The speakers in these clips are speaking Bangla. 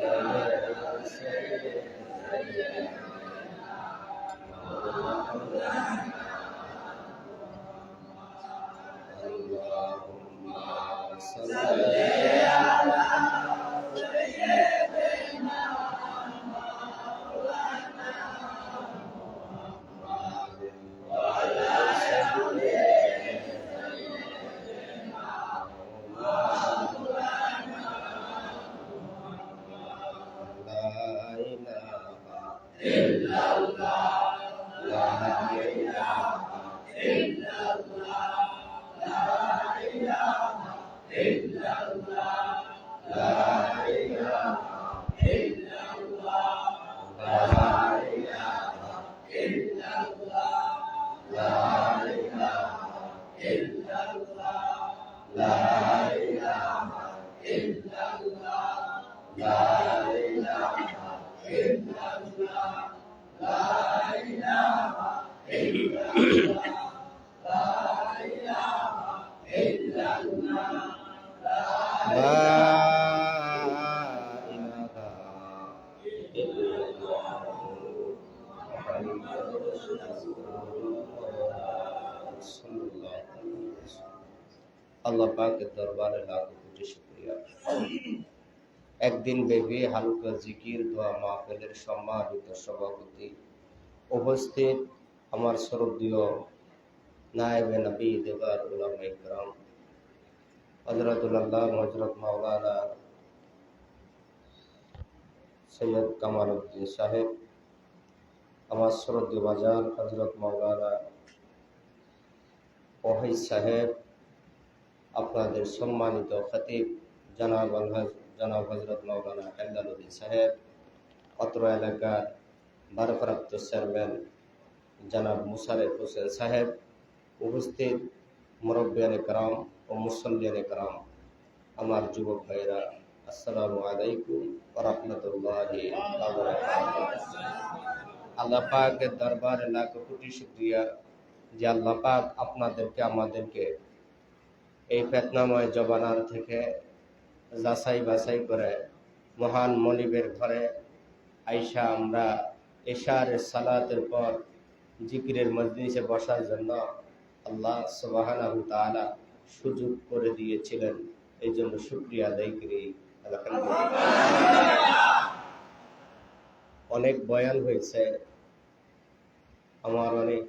Thank you. Allah pakai terbaru dalam একদিন ব্যাপী হালকা জিকির, দোয়া মাহফিলের সম্মানিত সভাপতি উপস্থিত আমার শ্রদ্ধীয় নায়েবে নবী দেবার উলামা ইকরাম হজরতুল্লাহ হজরত মাওলানা সৈয়দ কামাল উদ্দিন সাহেব, আমার শ্রদ্ধীয় বাজার হজরত মাওলানা ওহিদ সাহেব, আপনাদের সম্মানিত খতিব জনাব আলহাজ জনাব হজরত মাওলানা হেন্দালুদ্দিন সাহেব, অত্র এলাকার ভারপ্রাপ্ত চেয়ারম্যান জনাব মুসারেফ হোসেন সাহেব, উপস্থিত মুরব্বিয়ান কারাম ও মুসল্লিয়ান কারাম। আমার যুবক ভাইরা আসসালামু আলাইকুম রাহমাতুল্লাহি আল্লাহ পাকের দরবারে লাখ কোটি শুকরিয়া যে আল্লাহ পাক আপনাদেরকে, আমাদেরকে এই ফেতনাময় জবানার থেকে যাচাই বাছাই করে মহান মনিবের ঘরে আইসা আমরা এশার সালাতের পর জিকিরের মজলিসে বসার জন্য আল্লাহ সুবহানাহু তাআলা সুযোগ করে দিয়েছিলেন। এই জন্য শুক্রিয়া আদায় করি। অনেক বয়ান হয়েছে। আমার অনেক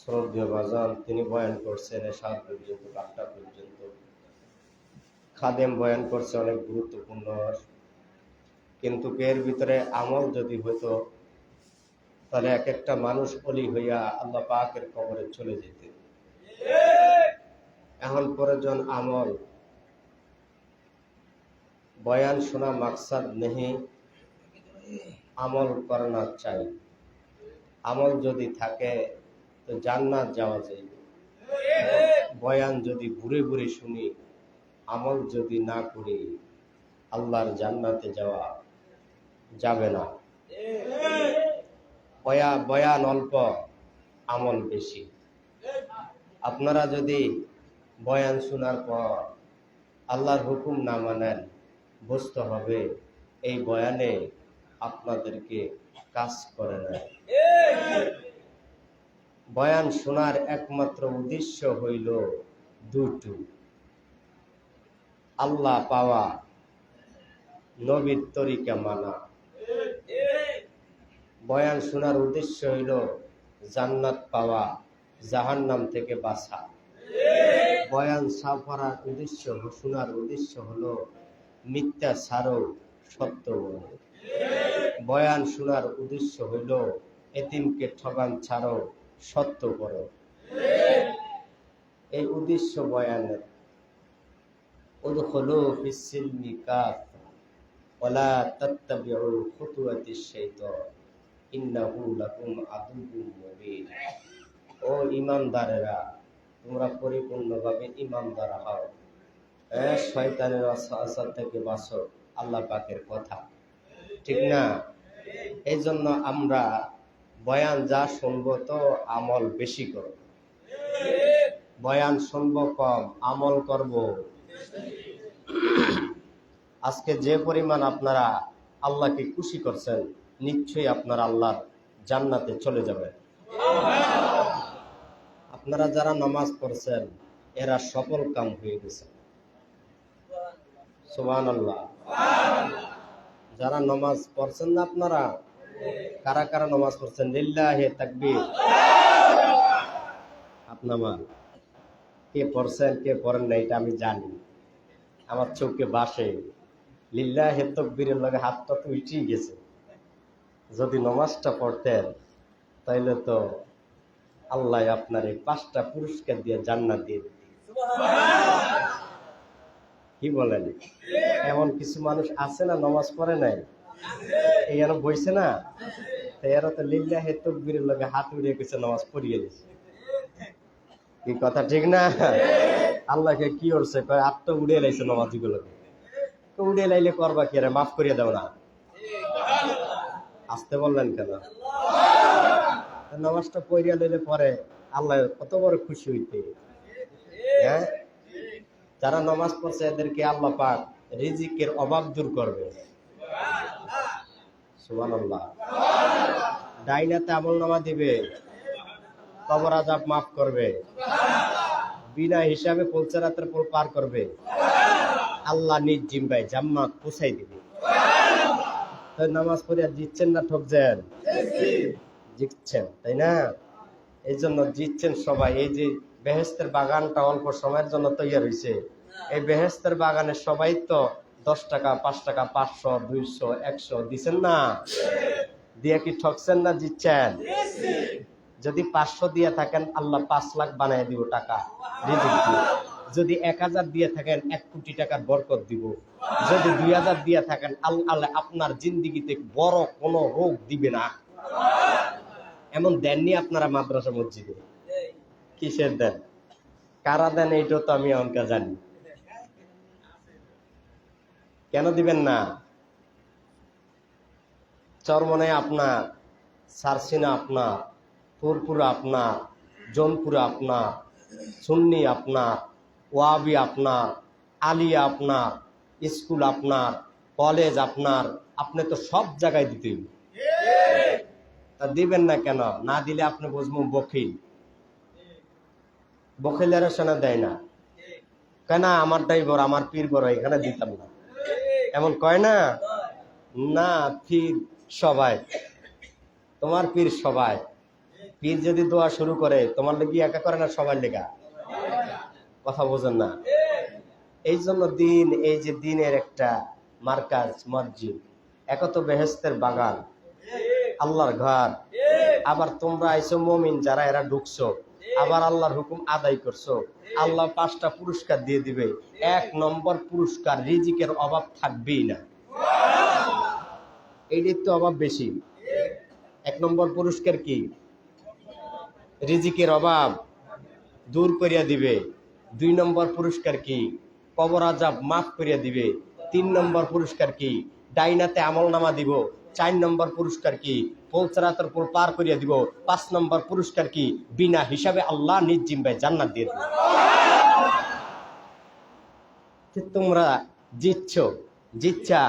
শ্রদ্ধেয় বাজান, তিনি বয়ান করছেন সাত পর্যন্ত আটটা পর্যন্ত। খাদেম বয়ান করছে অনেক গুরুত্বপূর্ণ। কিন্তু এর ভিতরে আমল যদি হইতো, তাহলে এক একটা মানুষ অলি হইয়া আল্লাহ পাকের কবরে চলে যেতে। এখন প্রয়োজন আমল। বয়ান শোনা মাকসাদ নেহি আমল করনা চাই। আমল যদি থাকে, তো জান্নাত যাওয়া যায় বয়ান যদি ঘুরে ঘুরে শুনি আমল যদি না করি, আল্লাহর জান্নাতে যাওয়া যাবে না। বয়া, বয়ান অল্প, আমল বেশি। আপনারা যদি বয়ান শোনার পর আল্লাহর হুকুম না মানেন, বুঝতে হবে এই বয়ানে আপনাদেরকে কাজ করে বয়ান শোনার একমাত্র উদ্দেশ্য হইল দুটো। আল্লাহ পাওয়া নবীর তরিকা মানা। বয়ান শোনার উদ্দেশ্য হইল জান্নাত পাওয়া, জাহান্নাম থেকে বাঁচা। বয়ান সাফারার উদ্দেশ্য, শোনার উদ্দেশ্য হলো মিথ্যা ছাড়ো, সত্য বয়ান শোনার উদ্দেশ্য হইল এতিমকে ঠগান ছাড়ো, সত্য করো। এই উদ্দেশ্য বয়ানের উদখলু ফিসসিলমি কাফা, ওয়ালা তাত্তাবিউ খুতুওয়াতিশ শাইতান ইন্নাহু লাকুম আদুউম মুবিন। ও ইমানদারেরা তোমরা পরিপূর্ণভাবে ইমানদার হও। হ্যাঁ শয়তানের অসর থেকে বাঁচো, আল্লাহ পাকের কথা। ঠিক না? এই জন্য আমরা বয়ান যা শুনব তো আমল বেশি করব। বয়ান শুনব কম, আমল করব। আজকে যে পরিমাণ আপনারা আল্লাহকে খুশি করছেন, নিশ্চয়ই আপনারা আল্লাহর জান্নাতে চলে যাবেন। আপনারা যারা নামাজ পড়ছেন, এরা সফল কাম হয়ে গেছে। সুবান আল্লাহ যারা নামাজ পড়ছেন না আপনারা, কারা কারা নামাজ পড়ছেন? লিল্লাহে তাকবীর। আপনার কে পড়ছেন, কে পড়েন না, এটা আমি জানি। আমার চোখে বাসে। লিল্লাহে তকবীরের লগে হাতটা তো উঠেই গেছে। যদি নমাজটা পড়তেন, তাইলে তো আল্লাহ আপনার এই পাঁচটা পুরস্কার দিয়ে জান্নাত দিয়ে। কি বলেন? এমন কিছু মানুষ আছে না নমাজ পড়ে নাই? এই আর বইছে না? এরা তো লিল্লাহে তকবীরের লগে হাত উড়িয়ে গেছে, নামাজ পড়িয়ে দিছে। কি কথা ঠিক না? আল্লাহকে কি করছে? কয়, আত্মা উড়িয়ে লাইছে তো উড়িয়ে লাইলে করবা কি আরে মাফ করিয়ে দাও না। আসতে বললেন কেন? নামাজটা পড়িয়া লইলে পরে আল্লাহ কত বড় খুশি হইতে। হ্যাঁ? যারা নামাজ পড়ছে এদেরকে আল্লাহ পাক রিজিকের অভাব দূর করবে। সুবহানাল্লাহ। ডাইনাতে আমল নামা দিবে। কবর আজাব মাফ করবে। বিনা হিসাবে পৌঁছারাতের পর পার করবে। আল্লাহ নিজ জিম্বাই জাম্মাত পুষাই দিবে। নামাজ পড়িয়া জিতছেন না ঠকছেন? জিতছেন, তাই না? এই জন্য জিতছেন সবাই। এই যে বেহেস্তের বাগানটা অল্প সময়ের জন্য তৈরি হয়েছে এই বেহেস্তের বাগানে সবাই তো দশ টাকা, পাঁচ টাকা, পাঁচশো, দুইশো, একশো দিচ্ছেন না? দিয়ে কি ঠকছেন না, জিতছেন? যদি পাঁচশো দিয়ে থাকেন, আল্লাহ পাঁচ লাখ বানায় দিব টাকা। যদি এক হাজার দিয়ে থাকেন, এক কোটি টাকার বরকত দিব। যদি দুই হাজার দিয়ে থাকেন, আল্লাহ আপনার জিন্দিগিতে বড় কোনো রোগ দিবে না। এমন দেননি আপনারা মাদ্রাসা মসজিদে? কিসের দেন? কারা দেন এইটাও তো আমি এমনকা জানি। কেন দিবেন না? চরমনে আপনার, সারসিনা আপনার পুরপুরা আপনার জনপুরা আপনার, সুন্নি আপনার, ওয়াবি আপনার আলিয়া আপনার, স্কুল আপনার, কলেজ আপনার, আপনি তো সব জায়গায় দিতে। তা দিবেন না কেন? না দিলে আপনি বুঝব বকিল বকিলের শোনা দেয় না। কেন? আমারটাই বড়, আমার পীর বড়, এখানে দিতাম না। এমন কয় না? না, পীর সবাই। তোমার পীর সবাই। পীর যদি দোয়া শুরু করে, তোমার লেগে একা করে না সবার লেগা? কথা বোঝেন না। এই জন্য দিন, এই যে দিনের একটা মার্কাজ, মসজিদ এক তো বেহেস্তের বাগান, আল্লাহর ঘর। আবার তোমরা আইসো মমিন, যারা এরা ঢুকছো, আবার আল্লাহর হুকুম আদায় করছ, আল্লাহ পাঁচটা পুরস্কার দিয়ে দিবে। এক নম্বর পুরস্কার, রিজিকের অভাব থাকবেই না। এইটির তো অভাব বেশি। এক নম্বর পুরস্কার কি? রিজিকের অভাব দূর করিয়া দিবে। দুই নম্বর পুরস্কার কি? কবর আজাব মাফ করিয়া দিবে। তিন নম্বর পুরস্কার কি? ডাইনাতে আমল নামা দিব। চার নম্বর পুরস্কার কি? পৌঁছরাতের পর পার করিয়া দিব। পাঁচ নম্বর পুরস্কার কি? বিনা হিসাবে আল্লাহ নিজ জিম্বায় জান্নাত দিয়ে দিবে। তোমরা জিতছ জিচ্ছা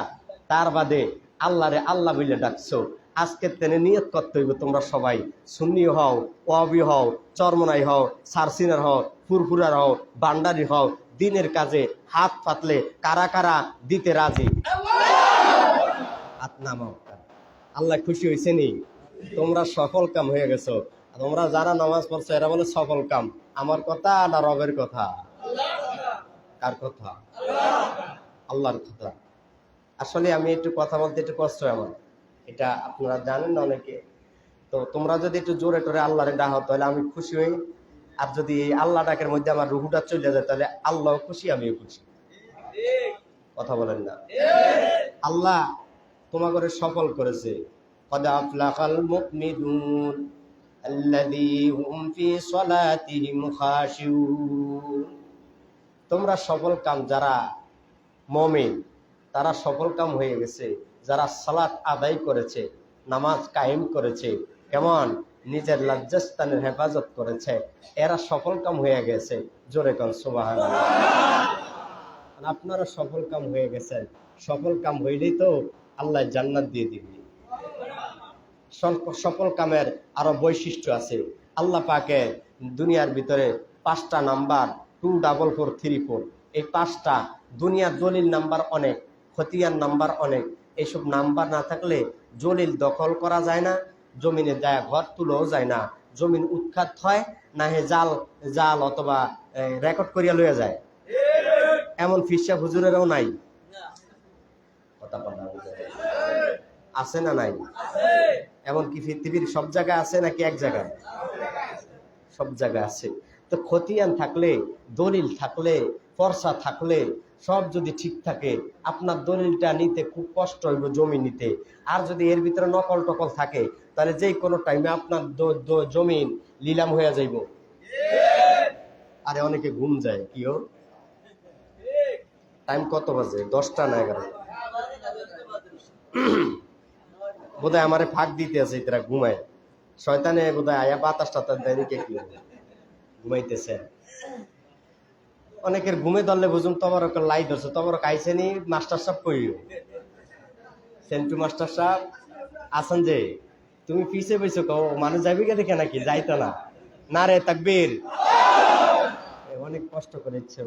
তার বাদে আল্লাহরে আল্লাহ বলে ডাকছো। আজকে তেনে নিয়ত করতে হইব তোমরা সবাই। সুন্নি হও, ওয়াবি হও, চরমনাই হও, সারসিনার হও, ফুরফুরার হও বান্ডারি হও, দিনের কাজে হাত পাতলে কারা কারা দিতে রাজি? আল্লাহ খুশি হয়েছে নি তোমরা সফল কাম হয়ে গেছো। তোমরা যারা নামাজ পড়ছো, এরা বলে সফল কাম। আমার কথা না রবের কথা? কার কথা? আল্লাহর কথা। আসলে আমি একটু কথা বলতে একটু কষ্ট আমার। এটা আপনারা জানেন না অনেকে তো তোমরা যদি একটু জোরে টোরে আল্লাহরে ডাকো তাহলে আমি খুশি হই আর যদি এই আল্লাহ ডাকের মধ্যে আমার রুহুটা চলে যায় তাহলে আল্লাহ খুশি আমিও খুশি কথা বলেন না আল্লাহ তোমাকে সফল করেছে قد أفلح المؤمنون الذي هم في صلاتهم خاشعون তোমরা সফল কাম যারা মমিন তারা সফল কাম হয়ে গেছে যারা সালাত আদায় করেছে, নামাজ কায়েম করেছে, কেমন? নিজের লজ্জাস্থানের হেফাজত করেছে। এরা সফল কাম হয়ে গেছে। জোরে কন সুবাহ আপনারা সফল কাম হয়ে গেছেন। সফল কাম হইলেই তো আল্লাহ জান্নাত দিয়ে দিবে। সফল কামের আরও বৈশিষ্ট্য আছে। আল্লাহ পাকে দুনিয়ার ভিতরে পাঁচটা number two double four three four এই পাঁচটা দুনিয়ার দলিল নাম্বার অনেক, খতিয়ান নাম্বার অনেক। এইসব নাম্বার না থাকলে জলিল দখল করা যায় না জমিনে যায় ঘর তুলেও যায় না। জমিন উৎখাত হয়, না হে জাল জাল অথবা রেকর্ড করিয়া লইয়া যায়। এমন ফিসা হুজুরেরও নাই। আছে না নাই? এমনকি পৃথিবীর সব জায়গায় আছে নাকি এক জায়গায়? সব জায়গায় আছে। তো খতিয়ান থাকলে, দলিল থাকলে, ফর্সা থাকলে সব যদি ঠিক থাকে, আপনার দলিলটা নিতে খুব কষ্ট হইব জমি নিতে। আর যদি এর ভিতরে নকল টকল থাকে, তাহলে যে কোনো টাইমে আপনার জমিন লিলাম হয়ে যাইব। আরে অনেকে ঘুম যায়, কি টাইম কত বাজে? দশটা না এগারো বোধহয় আমারে ফাঁক দিতে আছে তারা ঘুমায়। শয়তানে বোধহয় আয়া বাতাস টাতাস দেয় নাকি কি ঘুমাইতেছে। অনেকের ঘুমে ধরলে বুঝুন তোমার ওকে লাই ধরছে। তোমার খাইছে নি মাস্টার সাহেব কইও। সেন্টু মাস্টার সাহেব আছেন যে, তুমি পিছে বইছো কও, মানুষ যাবি কে দেখে নাকি? যাইতো না। না রে, তাকবীর। অনেক কষ্ট করে ইচ্ছে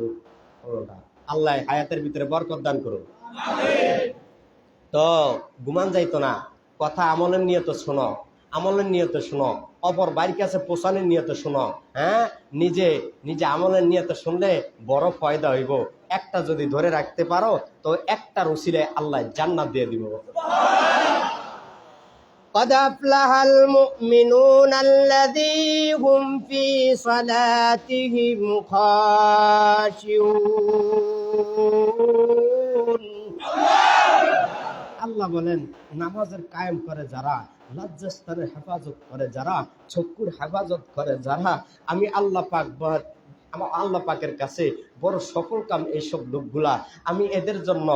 আল্লাহ হায়াতের ভিতরে বরকত দান করুন তো, ঘুমান যাইতো না। কথা আমলের নিয়ত শোনো। আমলের নিয়ত শোনো। অপর বাড়ির কাছে পোষানোর নিয়ত শোনো হ্যাঁ নিজে নিজে আমলের নিয়ত শুনলে বড় ফয়দা হইব একটা যদি ধরে রাখতে পারো তো একটা রসিলে আল্লাহ জান্নাত দিয়ে দিব قد أفلح المؤمنون الذين هم في صلاتهم خاشعون আল্লাহ বলেন, নামাজের কায়েম করে যারা লজ্জাস্থানের হেফাজত করে যারা, চক্ষুর হেফাজত করে যারা, আমি আল্লাহ পাক আমার আল্লাহ পাকের কাছে বড় সফল কাম এইসব লোকগুলা, আমি এদের জন্য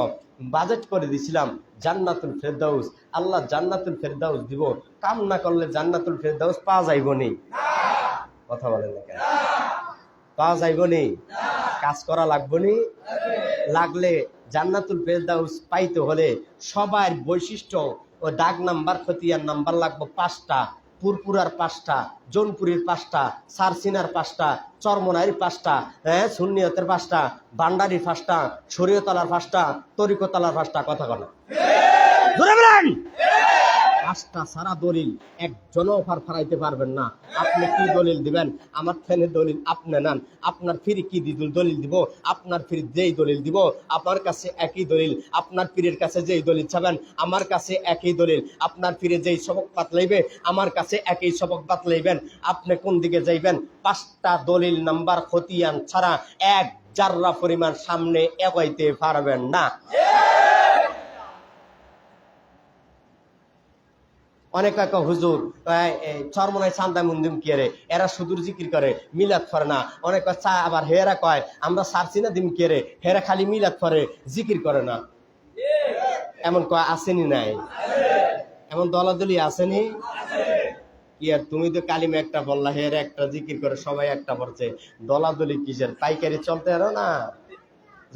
বাজেট করে দিছিলাম, জান্নাতুল ফেরদাউস। আল্লাহ জান্নাতুল ফেরদাউস দিব, কাম না করলে জান্নাতুল ফেরদাউস পাওয়া যাইব নি। কথা বলেন পাওয়া যাইব নি? কাজ করা লাগবো নি? লাগলে জান্নাতুল ফেরদাউস পাইতে হলে সবার বৈশিষ্ট্য ও ডাক নাম্বার খতিয়ার নাম্বার লাগবে পাঁচটা, পুরপুরার পাঁচটা, জোনপুরীর পাঁচটা, সারসিনার পাঁচটা চরমনাইয়ের পাঁচটা হ্যাঁ সুন্নিয়তের পাঁচটা, বান্ডারির পাঁচটা, শরীয়তলার পাঁচটা, তরিকতলার পাঁচটা, কথা কথা পাঁচটা সারা দলিল একজনও ফার ফারাইতে পারবেন না। আপনি কি দলিল দিবেন? আমার ফ্যানে দলিল আপনি নেন। আপনার ফিরে কি দলিল দিব? আপনার ফিরে যেই দলিল দিব? আপনার কাছে একই দলিল। আপনার পীরের কাছে যেই দলিল চাবেন, আমার কাছে একই দলিল। আপনার ফিরে যেই সবক বাতলাইবে আমার কাছে একই সবক বাতলাইবেন আপনি কোন দিকে যাইবেন? পাঁচটা দলিল নাম্বার খতিয়ান ছাড়া এক জাররা পরিমাণ সামনে এগাইতে পারবেন না। অনেক এক হুজুর চরমনায় চান্দা মুন্দিম রে? এরা সুদূর জিকির করে, মিলাদ করে না। অনেক কয় চা আবার হেরা কয়, আমরা সারছি না দিম রে? হেরা খালি মিলাদ করে, জিকির করে না। এমন কয়, আসেনি নাই। এমন দলাদলি আসেনি? আর, তুমি তো কালিমা একটা বললা, হের একটা জিকির করে, সবাই একটা পড়ছে দলাদলি কিসের? পাইকারি চলতে আরও না?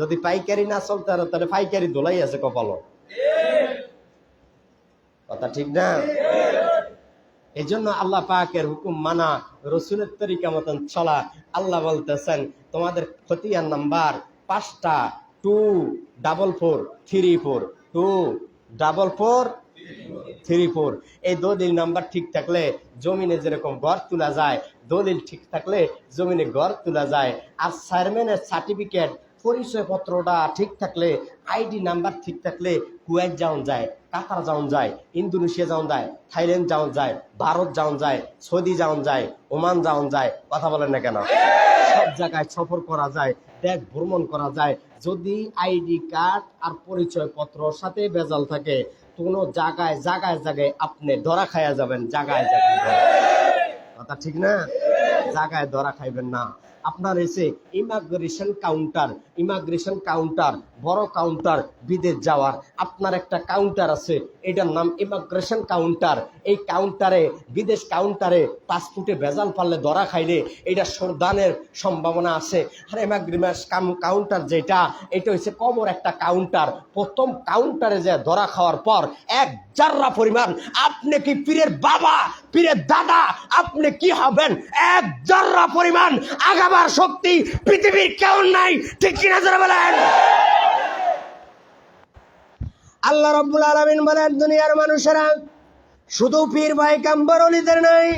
যদি পাইকারি না চলতে আরও, তাহলে পাইকারি দোলাই আছে কপাল কথা ঠিক না? এই জন্য আল্লাহ পাকের হুকুম মানা, রসুলের তরিকা মতন চলা। আল্লাহ বলতেছেন, তোমাদের খতিয়ান নাম্বার পাঁচটা, two double four three four, two double four three four. এই দলিল নাম্বার ঠিক থাকলে জমিনে যেরকম ঘর তোলা যায়, দলিল ঠিক থাকলে জমিনে ঘর তোলা যায়। আর চেয়ারম্যানের সার্টিফিকেট পরিচয়পত্রটা ঠিক থাকলে আইডি নাম্বার ঠিক থাকলে কুয়েত যাওন যায়, কাতার যাওন যায়, ইন্দোনেশিয়া যাওন যায়, থাইল্যান্ড যাওন যায়, ভারত যাওন যায়, সৌদি যাওন যায়, ওমান যাওন যায়, কথা বলেন না কেন? সব জায়গায় সফর করা যায়, দেশ ভ্রমণ করা যায়। যদি আইডি কার্ড আর পরিচয়পত্র সাথে বেজাল থাকে, কোনো জায়গায় জায়গায় জায়গায় আপনি ধরা খাইয়া যাবেন, জায়গায় জায়গায় কথা ঠিক না? জায়গায় ধরা খাইবেন না। আপনার এসে ইমাগ্রেশন কাউন্টার ইমাগ্রেশন কাউন্টার বড় কাউন্টার বিদেশ যাওয়ার। আপনার একটা কাউন্টার আছে, এটার নাম ইমিগ্রেশন কাউন্টার এই কাউন্টারে বিদেশ কাউন্টারে পাসপোর্টে ভেজাল পারলে ধরা খাইলে, এটা সরদানের সম্ভাবনা আছে। আর ইমিগ্রেশন কাউন্টার যেটা, এটা হচ্ছে কবর একটা কাউন্টার প্রথম কাউন্টারে যে ধরা খাওয়ার পর এক জাররা পরিমাণ, আপনি কি পীরের বাবা, পীরের দাদা, আপনি কি হবেন? এক জাররা পরিমাণ, আগাবার শক্তি পৃথিবীর কেউ নাই। ঠিক কিনা যারা বলেন? আল্লাহ রব্বুল আলমিন বলেন, দুনিয়ার মানুষেরা শুধু পীর ভাই কাম্বরলিদের নাই,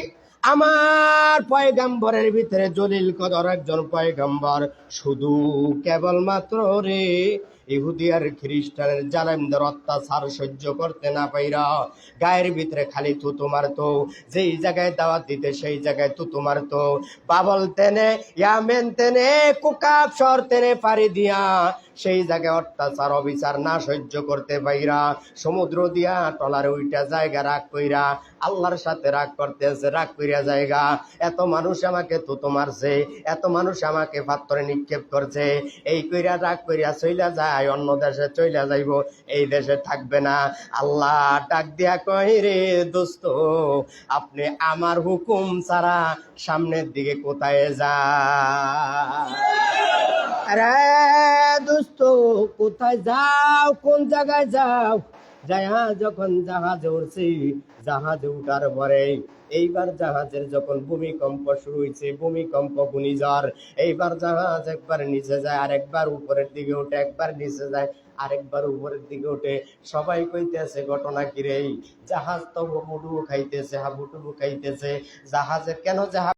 আমার পয়গাম্বরের ভিতরে জলিল কদর একজন পয়গাম্বর। শুধু কেবলমাত্র রে, ইহুদি আর খ্রিস্টানের জালেমদের অত্যাচার সহ্য করতে না পাইরা গায়ের ভিতরে খালি তু তোমার তো যেই জায়গায় দাওয়াত দিতে সেই জায়গায় তু তোমার তো বাবল তেনে, ইয়ামেন তেনে কুকাপ শহর তেনে পারি দিয়া সেই জায়গায় অত্যাচার, অবিচার না সহ্য করতে পাইরা, সমুদ্র দিয়া টলারে ওইটা জায়গা রাগ কইরা, আল্লাহর সাথে রাগ করতেছে, রাগ কইরা জায়গা। এত মানুষ আমাকে তো মারছে, এত মানুষ আমাকে পাত্তরে নিক্ষেপ করছে। এই কইরা রাগ কইরা চইলা যায়, অন্য দেশে চইলা যাইব, এই দেশে থাকবে না। আল্লাহ ডাক দিয়া কই রে দোস্ত, আপনি আমার হুকুম ছাড়া সামনের দিকে কোথায় যা আরে দোস্ত, কোথায় যাও, কোন জায়গায় যাও? যাইয়া যখন জাহাজে জাহাজে উঠার পরে এইবার জাহাজের যখন ভূমিকম্প শুরু হয়েছে, ভূমিকম্প ঘূর্ণিঝড়, এইবার জাহাজ একবার নিচে যায়, আরেকবার উপরের দিকে ওঠে একবার নিচে যায়, আরেকবার উপরের দিকে ওঠে সবাই কইতেছে, ঘটনা কি রে? জাহাজ তো হুবুডুবু খাইতেছে, হাবুডুবু খাইতেছে। জাহাজের কেন জাহাজ